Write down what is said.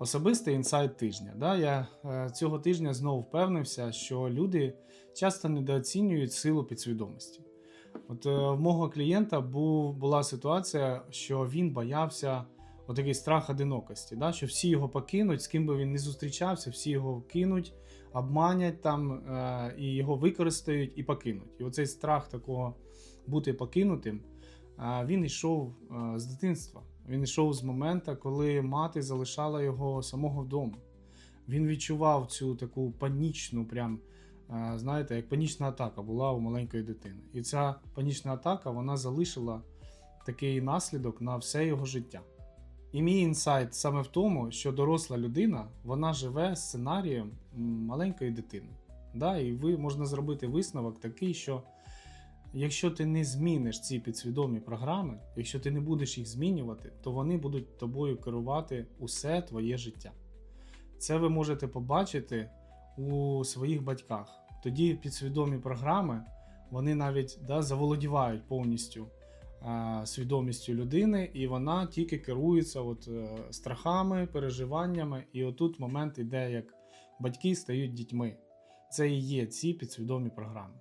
Особистий інсайт тижня. Да? Я е, цього тижня знову впевнився, що люди часто недооцінюють силу підсвідомості. От е, в мого клієнта був, була ситуація, що він боявся отакий страх одинокості, да? що всі його покинуть, з ким би він не зустрічався, всі його кинуть, обманять там е, і його використають і покинуть. І оцей страх такого бути покинутим, він йшов з дитинства. Він йшов з моменту, коли мати залишала його самого вдома. Він відчував цю таку панічну, прям, знаєте, як панічна атака була у маленької дитини. І ця панічна атака вона залишила такий наслідок на все його життя. І мій інсайт саме в тому, що доросла людина вона живе сценарієм маленької дитини. Да? І ви можна зробити висновок такий, що якщо ти не зміниш ці підсвідомі програми, якщо ти не будеш їх змінювати, то вони будуть тобою керувати усе твоє життя. Це ви можете побачити у своїх батьках. Тоді підсвідомі програми вони навіть да, заволодівають повністю е, свідомістю людини, і вона тільки керується от, е, страхами, переживаннями. І отут момент іде, як батьки стають дітьми. Це і є ці підсвідомі програми.